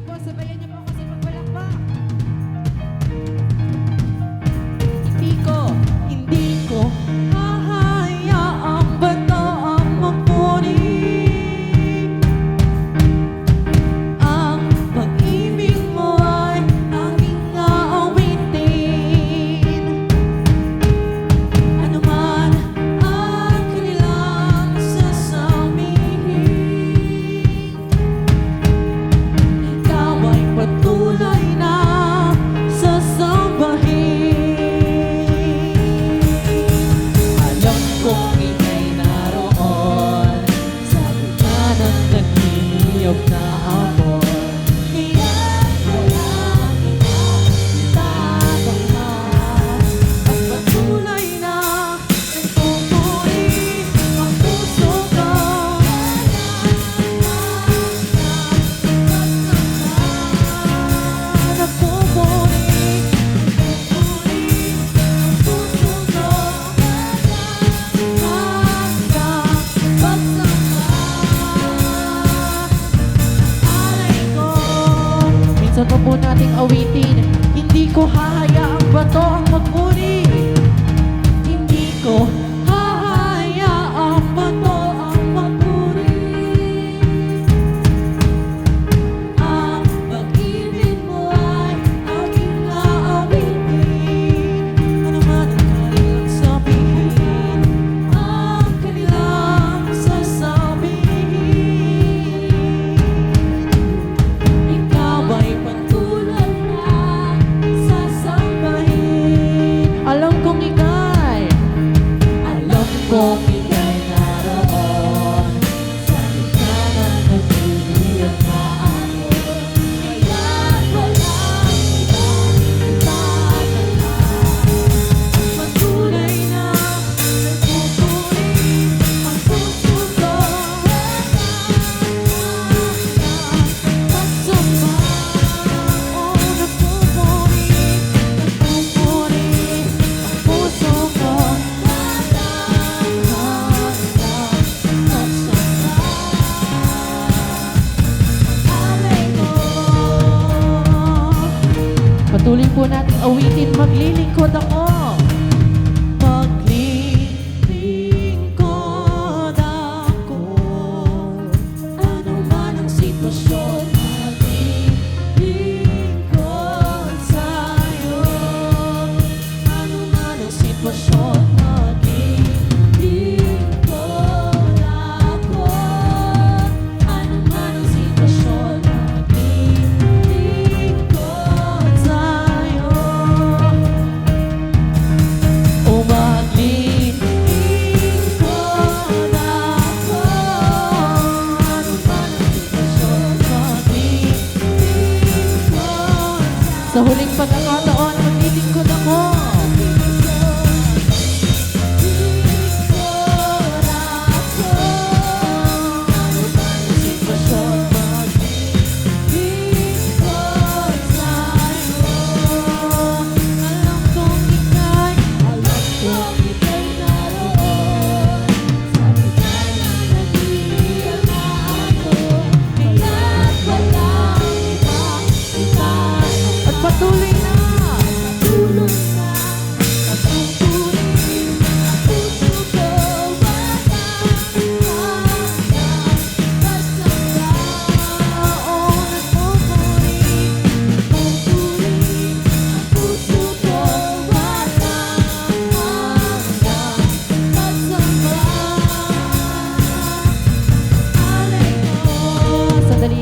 И после поедем по Cavite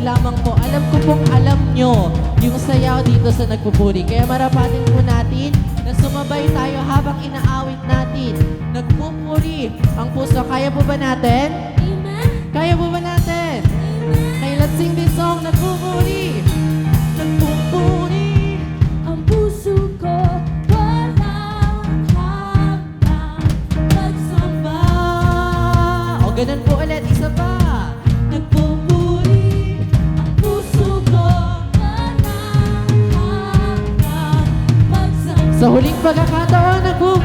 lamang po. Alam ko pong alam nyo yung sayaw dito sa nagpupuri. Kaya marapatin po natin na sumabay tayo habang inaawit natin. Nagpupuri ang puso. Kaya po ba natin? Amen. Kaya po ba natin? Amen. Kaya let's sing this song, Nagpupuri. Nagpupuri. Só rolinho paga cada hora por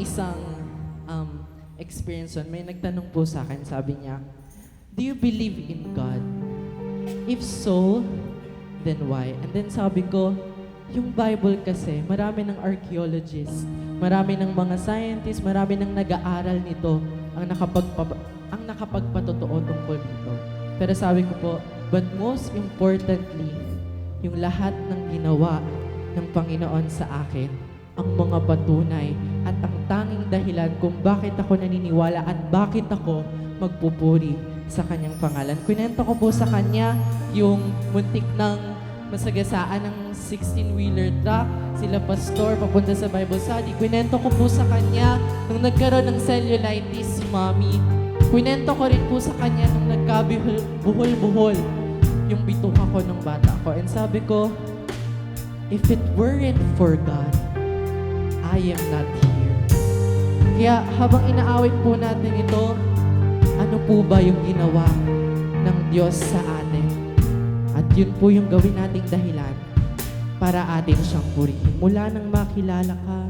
isang um, experience on, may nagtanong po sa akin, sabi niya, Do you believe in God? If so, then why? And then sabi ko, yung Bible kasi, marami ng archaeologists, marami ng mga scientists, marami ng nag-aaral nito ang nakapagpa ang nakapagpatotoo tungkol nito. Pero sabi ko po, but most importantly, yung lahat ng ginawa ng Panginoon sa akin, ang mga patunay at ang tanging dahilan kung bakit ako naniniwala at bakit ako magpupuri sa kanyang pangalan. Kunento ko po sa kanya yung muntik ng masagasaan ng 16-wheeler truck, sila pastor, papunta sa Bible study. Kwento ko po sa kanya nung nagkaroon ng cellulitis si mommy. Kwento ko rin po sa kanya nung nagkabuhol-buhol yung bituka ko ng bata ko. And sabi ko, if it weren't for God, I am not here. Kaya habang inaawit po natin ito, ano po ba yung ginawa ng Diyos sa atin? At yun po yung gawin nating dahilan para atin siyang purihin. Mula nang makilala ka,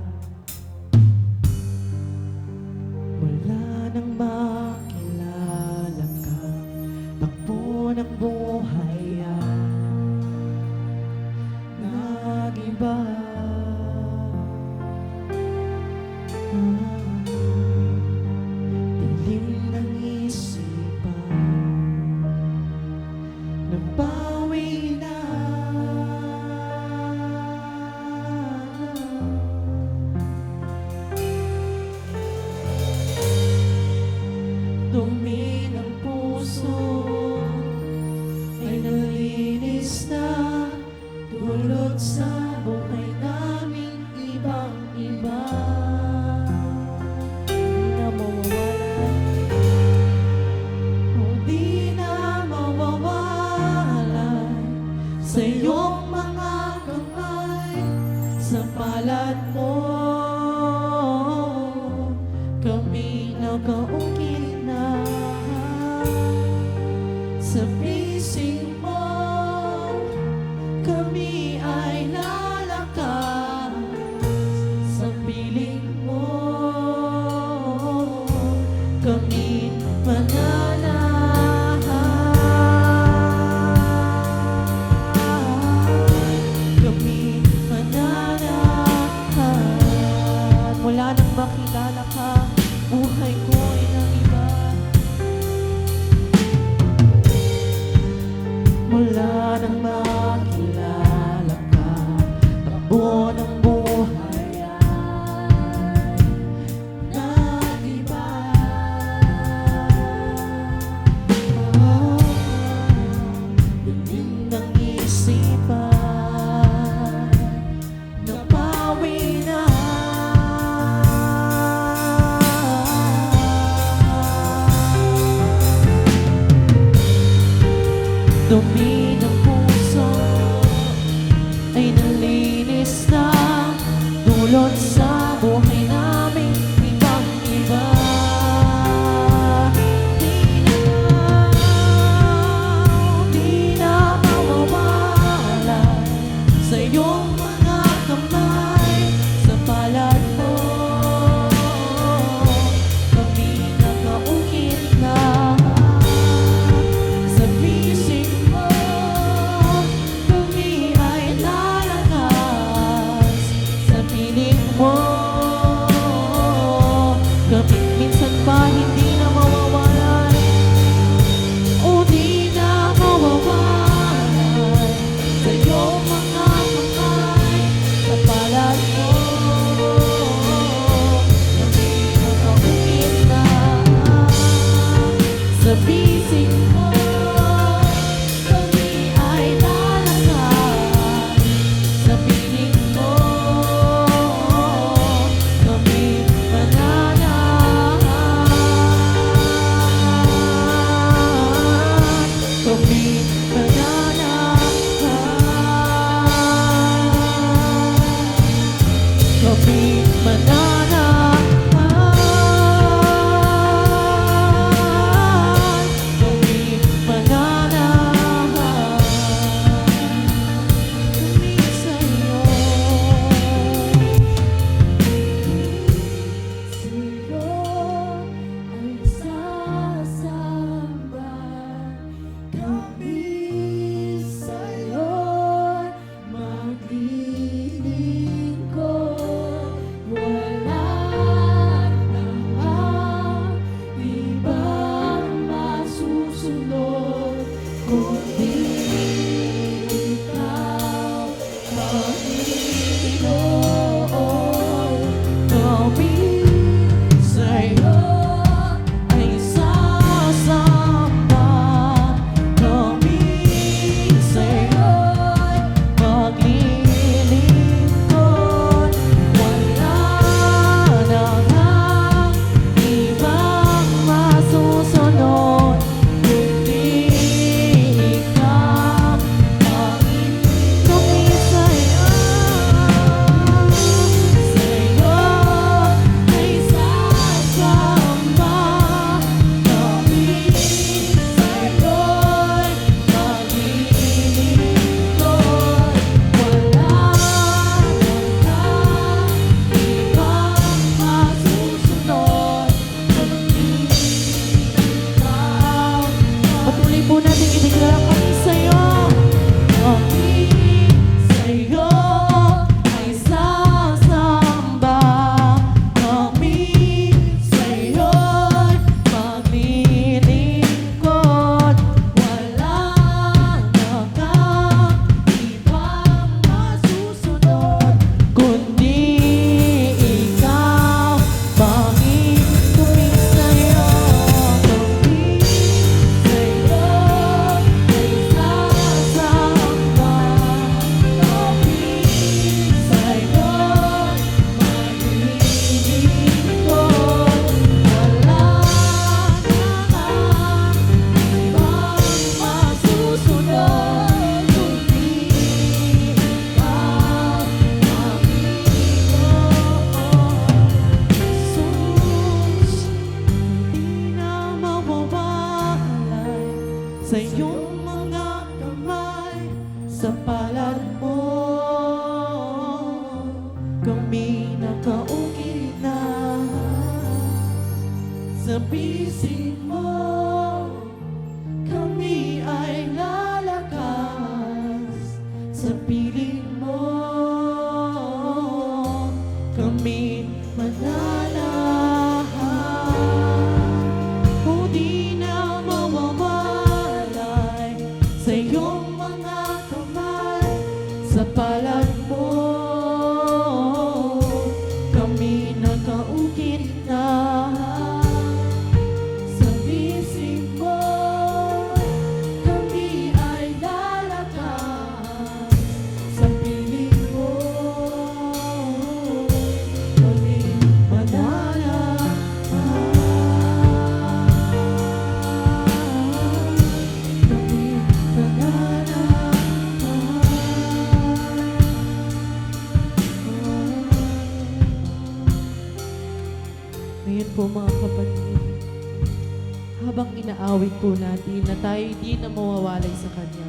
hindi na mawawalay sa Kanya.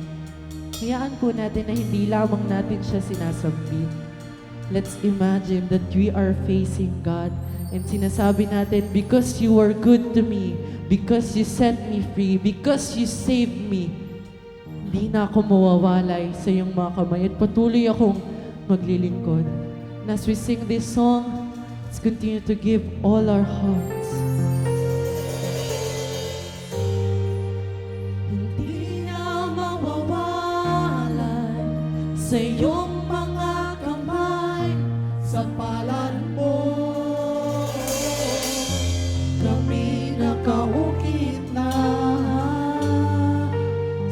Hayaan po natin na hindi lamang natin siya sinasabit. Let's imagine that we are facing God and sinasabi natin, because you were good to me, because you set me free, because you saved me, hindi na ako mawawalay sa iyong mga kamay at patuloy akong maglilingkod. And as we sing this song, let's continue to give all our heart sa iyong mga sa palad mo. Kami nakaukit na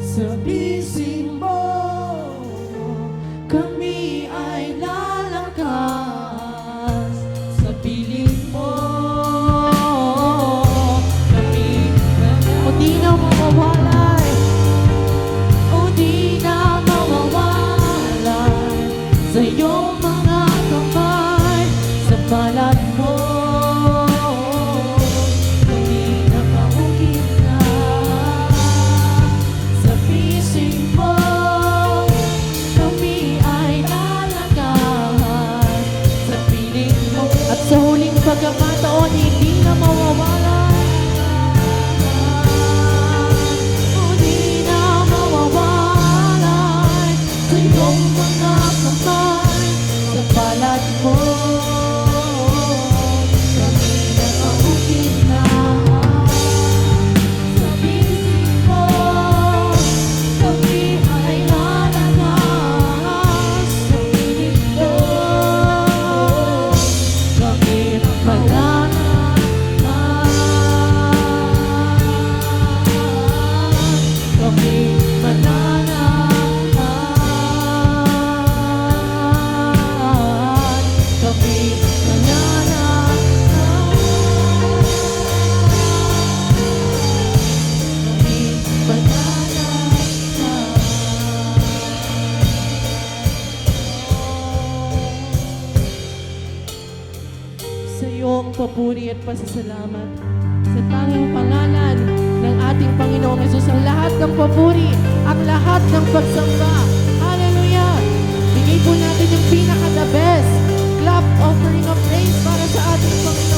sa bisig. papuri at pasasalamat sa tanging pangalan ng ating Panginoong Yesus. Ang lahat ng papuri, ang lahat ng pagsamba. Hallelujah! Bigay po natin yung pinaka-the best clap offering of praise para sa ating Panginoon.